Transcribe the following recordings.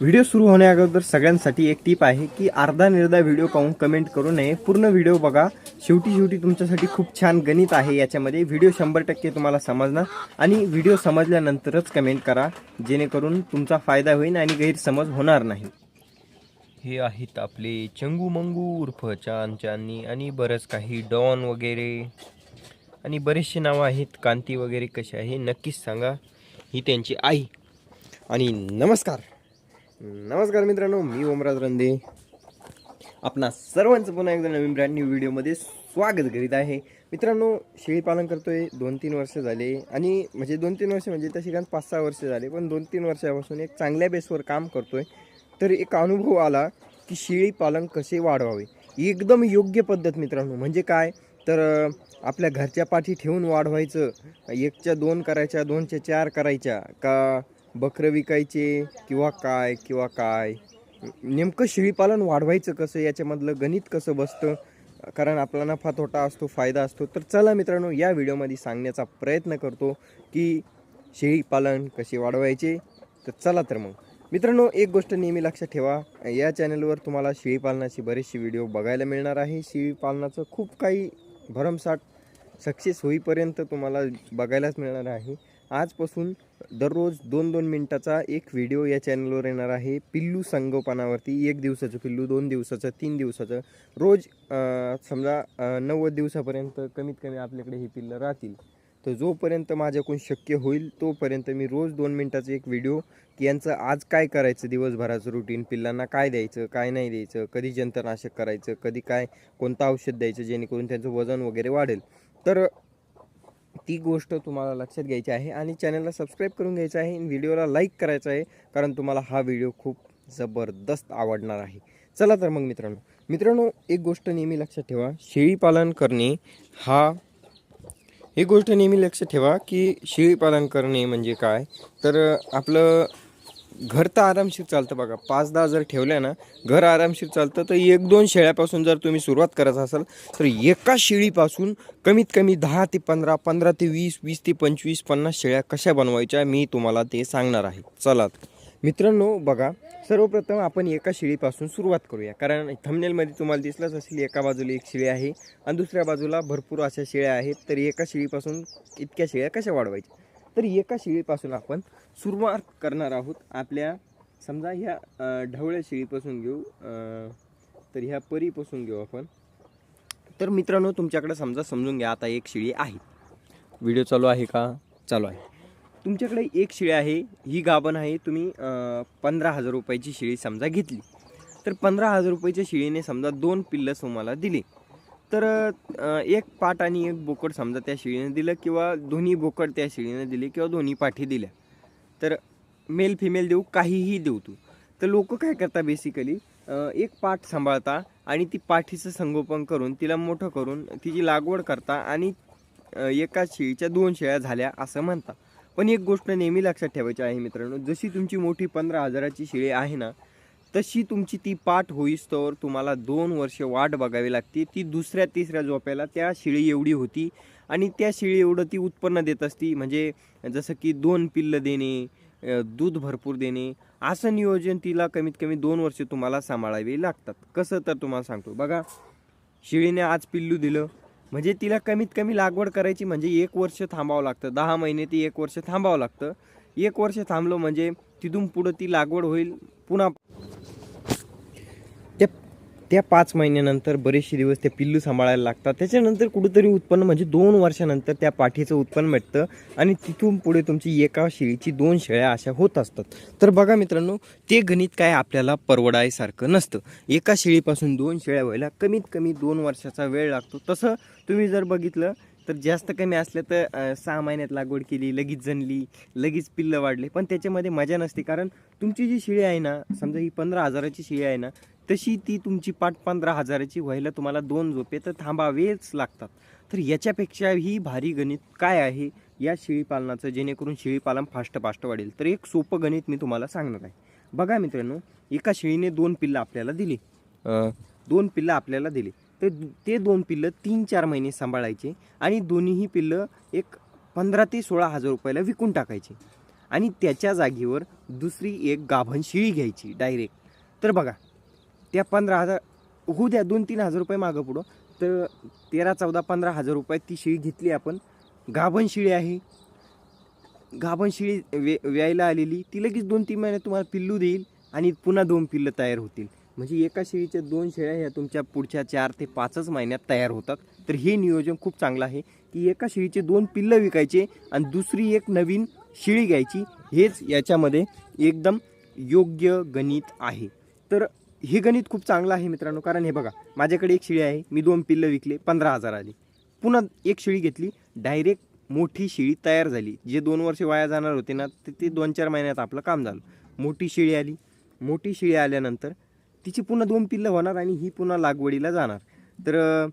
Video सुरू होण्याअगोदर सगळ्यांसाठी एक टीप आहे की अर्धा निर्धा व्हिडिओ पाहून कमेंट करू नये. पूर्ण व्हिडिओ बघा. शेवटी शेवटी तुमच्यासाठी खूप छान गणित आहे याच्यामध्ये. व्हिडिओ शंभर टक्के तुम्हाला समजणार. आणि व्हिडिओ समजल्यानंतरच कमेंट करा. जेणेकरून तुमचा फायदा होईल आणि गैरसमज होणार नाही. हे आहेत आपले चंगू मंगू उर्फ चान चांदनी आणि बरंच काही डॉन वगैरे. आणि बरेचसे नावं आहेत. कांती वगैरे कसे आहे? नक्कीच सांगा. ही त्यांची आई. आणि नमस्कार. नमस्कार मित्रांनो मी ओमराज रंदे. आपणा सर्वांचं पुन्हा एकदा नवीन ब्रँड न्यू व्हिडिओमध्ये स्वागत करीत आहे. मित्रांनो शेळीपालन करतो करतोय दोन तीन वर्ष झाले. आणि म्हणजे दोन तीन वर्ष म्हणजे तशी कारण पाच सहा वर्ष झाले पण दोन तीन वर्षापासून एक चांगल्या बेसवर काम करतोय. तर एक अनुभव आला की शेळीपालन कसे वाढवावे? एकदम योग्य पद्धत मित्रांनो. म्हणजे काय? तर आपल्या घरच्या पाठी ठेवून वाढवायचं. एकच्या दोन करायच्या दोनच्या चार करायच्या. का बकरं विकायचे किंवा काय किंवा काय? नेमकं शेळीपालन वाढवायचं कसं? याच्यामधलं गणित कसं बसतं? कारण आपला नफा तोटा असतो फायदा असतो. तर चला मित्रांनो या व्हिडिओमध्ये सांगण्याचा प्रयत्न करतो की शेळीपालन कसे वाढवायचे? तर चला तर मग. मित्रांनो एक गोष्ट नेहमी लक्षात ठेवा. या चॅनलवर तुम्हाला शेळीपालनाचे बरेचसे व्हिडिओ बघायला मिळणार आहे. शेळीपालनाचं खूप काही भरमसाठ सक्सेस होईपर्यंत तुम्हाला बघायलाच मिळणार आहे. आजपासून दररोज दोन दोन मिनटाचा एक व्हिडिओ या चॅनलवर येणार आहे. पिल्लू संगोपनावरती एक दिवसाचं पिल्लू दोन दिवसाचं तीन दिवसाचं. रोज समजा नव्वद दिवसापर्यंत कमीत कमी आपल्याकडे ही पिल्लं राहतील. तर जोपर्यंत माझ्याकडून शक्य होईल तोपर्यंत मी रोज दोन मिनटाचं एक व्हिडिओ. की यांचं आज काय करायचं दिवसभराचं रुटीन पिल्लांना काय द्यायचं काय नाही द्यायचं? कधी जंतनाशक करायचं कधी काय कोणतं औषध द्यायचं जेणेकरून त्यांचं वजन वगैरे वाढेल? तर ती गोष्ट तुम्हाला लक्षात घ्यायची आहे आणि चॅनलला सबस्क्राईब करून घ्यायचं आहे आणि व्हिडिओला लाईक करायचं आहे कारण तुम्हाला हा व्हिडिओ खूप जबरदस्त आवडणार आहे. चला तर मग मित्रांनो मित्रांनो एक गोष्ट नेहमी लक्षात ठेवा शेळीपालन करणे हा एक गोष्ट नेहमी लक्षात ठेवा की शेळीपालन करणे म्हणजे काय? तर आपलं घर तर आरामशीर चालतं बघा. पाच दहा जर ठेवल्या ना घर आरामशीर चालतं तर एक दोन शेळ्यापासून जर तुम्ही सुरुवात करत असाल तर एका शेळीपासून कमीत कमी दहा ते पंधरा पंधरा ते वीस वीस ते पंचवीस पन्नास शेळ्या कशा बनवायच्या मी तुम्हाला ते सांगणार आहे. चला. मित्रांनो बघा सर्वप्रथम आपण एका शिळीपासून सुरुवात करूया. कारण थमनेलमध्ये तुम्हाला दिसलंच असेल एका बाजूला एक शिळी आहे आणि दुसऱ्या बाजूला भरपूर अशा शेळ्या आहेत तर एका शिळीपासून इतक्या शेळ्या कशा वाढवायच्या? तर एका शिळीपासून आपण सुरुवात करणार आहोत. आपल्या समजा ह्या ढवळ्या शिळीपासून घेऊ तर ह्या परीपासून घेऊ आपण. तर मित्रांनो तुमच्याकडे समजा समजून घ्या आता एक शिळी आहे. व्हिडिओ चालू आहे का? चालू आहे. तुमच्याकडे एक शिळी आहे ही गाभण आहे तुम्ही पंधरा हजार रुपयाची शेळी समजा घेतली. तर पंधरा हजार रुपयाच्या शिळीने समजा दोन पिल्लं तुम्हाला दिली. तर एक पाट आणि एक बोकड समजा त्या शेळीनं दिलं किंवा दोन्ही बोकड त्या शेळीने दिले किंवा दोन्ही पाठी दिल्या तर मेल फिमेल देऊ काहीही देऊ तू. तर लोक काय करतात बेसिकली एक पाठ सांभाळता आणि ती पाठीचं संगोपन करून तिला मोठं करून तिची लागवड करता आणि एका शेळीच्या दोन शेळ्या झाल्या असं म्हणता. पण एक गोष्ट नेहमी लक्षात ठेवायची आहे मित्रांनो जशी तुमची मोठी पंधरा हजाराची शेळी आहे ना तशी तुमची ती पाठ होईस्तोवर तुम्हाला दोन वर्ष वाट बघावी लागते. ती दुसऱ्या तिसऱ्या झोप्याला त्या शिळी एवढी होती आणि त्या शिळी एवढं ती उत्पन्न देत असती. म्हणजे जसं की दोन पिल्लं देणे दूध भरपूर देणे असं नियोजन तिला कमीत कमी दोन वर्ष तुम्हाला सांभाळावी लागतात. कसं तर तुम्हाला सांगतो. बघा शिळीने आज पिल्लू दिलं. म्हणजे तिला कमीत कमी लागवड करायची म्हणजे एक वर्ष थांबावं लागतं. दहा महिने ती एक वर्ष थांबावं लागतं. एक वर्ष थांबलं म्हणजे तिथून पुढं ती लागवड होईल. पुन्हा त्या पाच महिन्यानंतर बरेचसे दिवस ते पिल्लू सांभाळायला लागतात. त्याच्यानंतर कुठंतरी उत्पन्न म्हणजे दोन वर्षानंतर त्या पाठीचं उत्पन्न भेटतं आणि तिथून पुढे तुमची एका शेळीची दोन शेळ्या अशा होत असतात. तर बघा मित्रांनो ते गणित काय आपल्याला परवडायसारखं नसतं. एका शेळीपासून दोन शेळ्या व्हायला कमीत कमी दोन वर्षाचा वेळ लागतो. तसं तुम्ही जर बघितलं तर जास्त कमी असलं तर सहा महिन्यात लागवड केली लगेच जनली लगेच पिल्लं वाढले. पण त्याच्यामध्ये मजा नसते. कारण तुमची जी शिळी आहे ना समजा ही पंधरा हजाराची शिळी आहे ना तशी ती तुमची पाठ पंधरा हजाराची व्हायला तुम्हाला दोन झोपे तर थांबावेच लागतात. तर याच्यापेक्षा ही भारी गणित काय आहे? या शेळीपालनाचं जेणेकरून शेळीपालन फास्ट फास्ट वाढेल. तर एक सोपं गणित मी तुम्हाला सांगणार आहे. बघा मित्रांनो एका शेळीने दोन पिल्लं आपल्याला दिली. दोन पिल्लं आपल्याला दिली. तर ते दोन पिल्लं तीन चार महिने सांभाळायचे आणि दोन्हीही पिल्लं एक पंधरा ते सोळा हजार रुपयाला विकून टाकायचे. आणि त्याच्या जागेवर दुसरी एक गाभण शिळी घ्यायची डायरेक्ट. तर बघा त्या पंधरा हजार होऊ द्या दोन तीन हजार रुपये मागं पुढं. तर तेरा चौदा पंधरा हजार रुपये ती शिळी घेतली आपण. गाभण शिळी आहे. गाभण शिळी वे व्यायला आलेली. ती लगेच दोन तीन महिन्यात तुम्हाला पिल्लू देईल आणि पुन्हा दोन पिल्लं तयार होतील. म्हणजे एका शेळीच्या दोन शेळ्या ह्या तुमच्या पुढच्या चार ते पाचच महिन्यात तयार होतात. तर हे नियोजन खूप चांगलं आहे की एका शेळीचे दोन पिल्लं विकायचे आणि दुसरी एक नवीन शेळी घ्यायची. हेच याच्यामध्ये एकदम योग्य गणित आहे. तर हे गणित खूप चांगलं आहे मित्रांनो कारण हे बघा माझ्याकडे एक शिळी आहे मी दोन पिल्लं विकले पंधरा हजार आली. पुन्हा एक शिळी घेतली डायरेक्ट मोठी शिळी तयार झाली. जे दोन वर्ष वाया जाणार होते ना ते ते दोन चार महिन्यात आपलं काम झालं. मोठी शिळी आली. मोठी शिळी आल्यानंतर तिची पुन्हा दोन पिल्लं होणार आणि ही पुन्हा लागवडीला जाणार. तर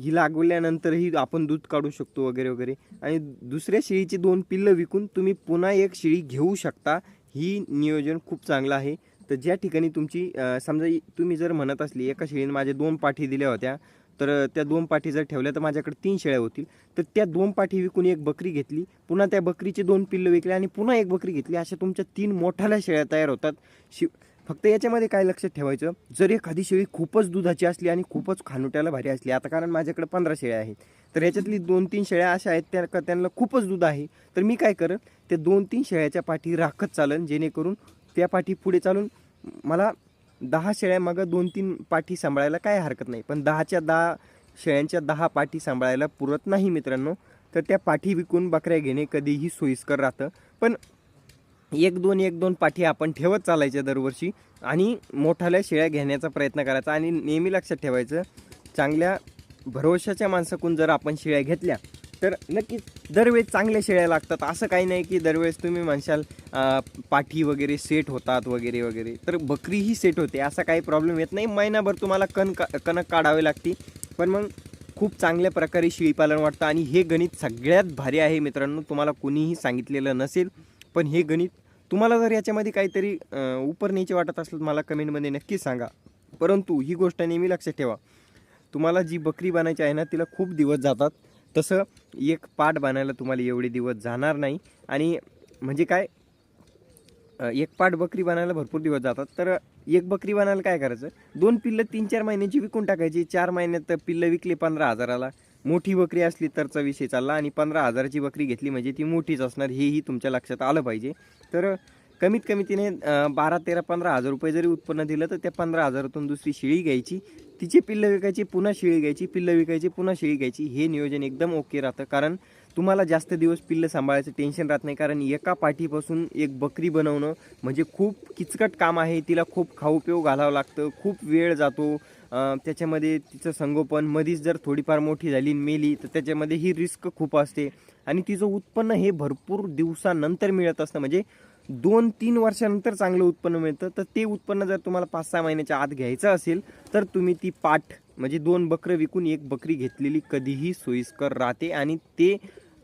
ही लागवल्यानंतरही आपण दूध काढू शकतो वगैरे वगैरे. आणि दुसऱ्या शिळीची दोन पिल्लं विकून तुम्ही पुन्हा एक शिळी घेऊ शकता. ही नियोजन खूप चांगलं आहे. तर ज्या ठिकाणी तुमची समजा तुम्ही जर म्हणत असली एका शेळीने माझ्या दोन पाठी दिल्या होत्या तर त्या दोन पाठी जर ठेवल्या तर माझ्याकडे तीन शेळ्या होतील. तर त्या दोन पाठी विकून एक बकरी घेतली पुन्हा त्या बकरीचे दोन पिल्लं विकले आणि पुन्हा एक बकरी घेतली. अशा तुमच्या तीन मोठ्याल्या शेळ्या तयार होतात. शि फक्त याच्यामध्ये काय लक्षात ठेवायचं? जर एखादी शेळी खूपच दुधाची असली आणि खूपच खानुट्याला भारी असली आता कारण माझ्याकडे पंधरा शेळ्या आहेत तर याच्यातली दोन तीन शेळ्या अशा आहेत त्या का त्यांना खूपच दूध आहे. तर मी काय करेन त्या दोन तीन शेळ्याच्या पाठी राखत चालन जेणेकरून त्या पाठी पुढे चालून मला दहा शेळ्या दोन तीन पाठी सांभाळायला काय हरकत नाही. पण दहाच्या दहा शेळ्यांच्या दहा पाठी सांभाळायला पुरत नाही मित्रांनो. तर त्या पाठी विकून बकऱ्या घेणे कधीही सोयीस्कर राहतं. पण एक दोन एक दोन पाठी आपण ठेवत चालायच्या दरवर्षी आणि मोठाल्या शेळ्या घेण्याचा प्रयत्न करायचा आणि नेहमी लक्षात ठेवायचं चांगल्या भरोशाच्या माणसाकून जर आपण शेळ्या घेतल्या तर नक्कीच दरवेळेस चांगल्या शेळ्या लागतात. असं काही नाही की दरवेळेस तुम्ही म्हणशाल पाठी वगैरे सेट होतात वगैरे वगैरे. तर बकरीही सेट होते असा काही प्रॉब्लेम येत नाही. महिनाभर तुम्हाला कण का कणक काढावे लागते पण मग खूप चांगल्या प्रकारे शेळीपालन वाटतं आणि हे गणित सगळ्यात भारी आहे मित्रांनो. तुम्हाला कोणीही सांगितलेलं नसेल पण हे गणित तुम्हाला जर याच्यामध्ये काहीतरी उपरणीचे उपर न्यायचे वाटत असलं तर मला कमेंटमध्ये नक्की सांगा. परंतु ही गोष्ट नेहमी लक्षात ठेवा. तुम्हाला जी बकरी बनायची आहे ना तिला खूप दिवस जातात. तसं एक पाठ बनायला तुम्हाला एवढे दिवस जाणार नाही. आणि म्हणजे काय एक पाठ बकरी बनायला भरपूर दिवस जातात. तर एक बकरी बनायला काय करायचं? दोन पिल्लं तीन चार महिन्याची विकून टाकायची. चार महिन्यात पिल्लं विकली पंधरा हजाराला. मोठी बकरी असली तरचा विषय चालला आणि पंधरा हजाराची बकरी घेतली म्हणजे ती मोठीच असणार. हेही तुमच्या लक्षात आलं पाहिजे. तर कमीत कमी तिने बारा तेरा पंधरा हजार रुपये जरी उत्पन्न दिलं तर त्या पंधरा हजारातून दुसरी शेळी घ्यायची. तिची पिल्लं विकायची पुन्हा शिळी घ्यायची पिल्लं विकायची पुन्हा शिळी घ्यायची हे नियोजन एकदम ओके राहतं. कारण तुम्हाला जास्त दिवस पिल्लं सांभाळायचं टेन्शन राहत नाही. कारण एका पाठीपासून एक बकरी बनवणं म्हणजे खूप किचकट काम आहे. तिला खूप खाऊ पिऊ घालावं लागतं खूप वेळ जातो. त्याच्यामध्ये तिचं संगोपन मधीच जर थोडीफार मोठी झाली मेली तर त्याच्यामध्ये ही रिस्क खूप असते. आणि तिचं उत्पन्न हे भरपूर दिवसानंतर मिळत असतं. म्हणजे दोन तीन वर्षानंतर चांगलं उत्पन्न मिळतं. तर ते उत्पन्न जर तुम्हाला पाच सहा महिन्याच्या आत घ्यायचं असेल तर तुम्ही ती पाठ म्हणजे दोन बकरं विकून एक बकरी घेतलेली कधीही सोयीस्कर राहते आणि ते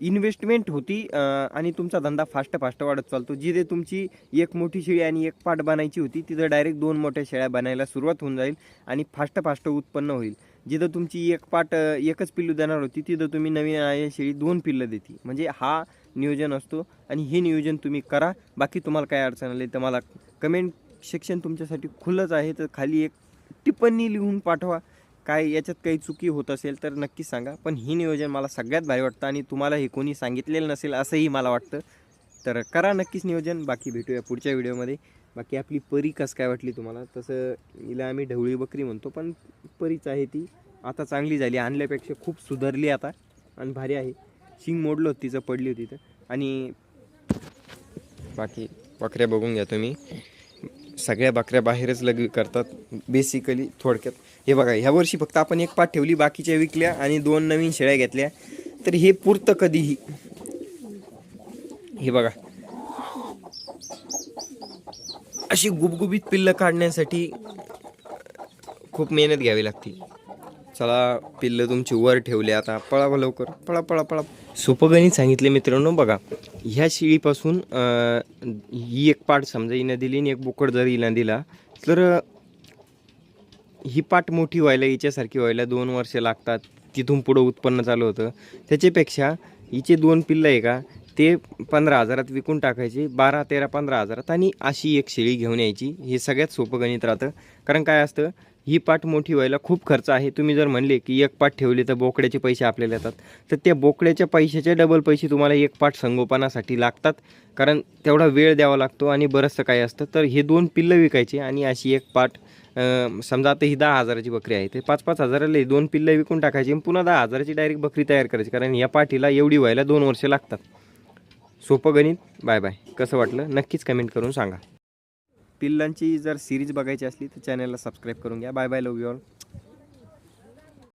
इन्व्हेस्टमेंट होती आणि तुमचा धंदा फास्ट फास्ट वाढत चालतो. जिथे तुमची एक मोठी शेळी आणि एक पाट बनायची होती तिथं डायरेक्ट दोन मोठ्या शेळ्या बनायला सुरुवात होऊन जाईल आणि फास्ट फास्ट उत्पन्न होईल. जिथं तुमची एक पाट एकच पिल्लू देणार होती तिथं तुम्ही नवीन आलेली शेळी दोन पिल्लं देते. म्हणजे हा नियोजन असतो आणि हे नियोजन तुम्ही करा. बाकी तुम्हाला काय अडचण आली तर मला कमेंट सेक्शन तुमच्यासाठी खुलंच आहे. तर खाली एक टिप्पणी लिहून पाठवा. काय याच्यात काही चुकी होत असेल तर नक्कीच सांगा. पण हे नियोजन मला सगळ्यात भारी वाटतं आणि तुम्हाला हे कोणी सांगितलेलं नसेल असंही मला वाटतं. तर करा नक्कीच नियोजन. बाकी भेटूया पुढच्या व्हिडिओमध्ये. बाकी आपली परी कसं काय वाटली तुम्हाला? तसं हिला आम्ही ढवळी बकरी म्हणतो पण परीच आहे ती. आता चांगली झाली. आणल्यापेक्षा खूप सुधारली आता. आणि भारी आहे. शिंग मोडलं होतं तिचं पडली होती तर आणि बाकी बकऱ्या बघून घ्या तुम्ही. सगळ्या बकऱ्या बाहेरच लग करतात बेसिकली थोडक्यात. हे बघा ह्या वर्षी फक्त आपण एक पाठ ठेवली बाकीच्या विकल्या आणि दोन नवीन शेळ्या घेतल्या. तर हे पुरतं कधीही. हे बघा. अशी गुबगुबीत पिल्लं काढण्यासाठी खूप मेहनत घ्यावी लागते. चला पिल्लं तुमची वर ठेवले आता. पळावं लवकर. पळा पळा पळा. सोपगणित सांगितले मित्रांनो बघा. ह्या शिळीपासून ही एक पाठ समजा हिनं दिली आणि एक बोकड जर हिनं दिला तर ही पाट मोठी व्हायला हिच्यासारखी व्हायला दोन वर्ष लागतात. तिथून पुढं उत्पन्न चालू होतं. त्याच्यापेक्षा हिचे दोन पिल्लं आहे का ते पंधरा हजारात विकून टाकायचे बारा तेरा पंधरा हजारात आणि अशी एक शेळी घेऊन यायची. हे सगळ्यात सोपं गणित राहतं. कारण काय असतं ही पाठ मोठी व्हायला खूप खर्च आहे. तुम्ही जर म्हणले की एक पाठ ठेवली तर बोकड्याचे पैसे आपल्याला येतात. तर त्या बोकड्याच्या पैशाचे डबल पैसे तुम्हाला एक पाठ संगोपनासाठी लागतात. कारण तेवढा वेळ द्यावा लागतो आणि बरंचसं काही असतं. तर हे दोन पिल्लं विकायचे आणि अशी एक पाठ समजा आता ही दहा हजाराची बकरी आहे. ते पाच पाच हजाराला दोन पिल्लं विकून टाकायची पुन्हा दहा हजाराची डायरेक्ट बकरी तयार करायची. कारण या पाठीला एवढी व्हायला दोन वर्ष लागतात. सोपं गणित. बाय बाय कसं वाटलं? नक्कीच कमेंट करून सांगा. पिल्लांची जर सिरीज बघायची असली तर चॅनलला सबस्क्राईब करून घ्या. Bye bye love you all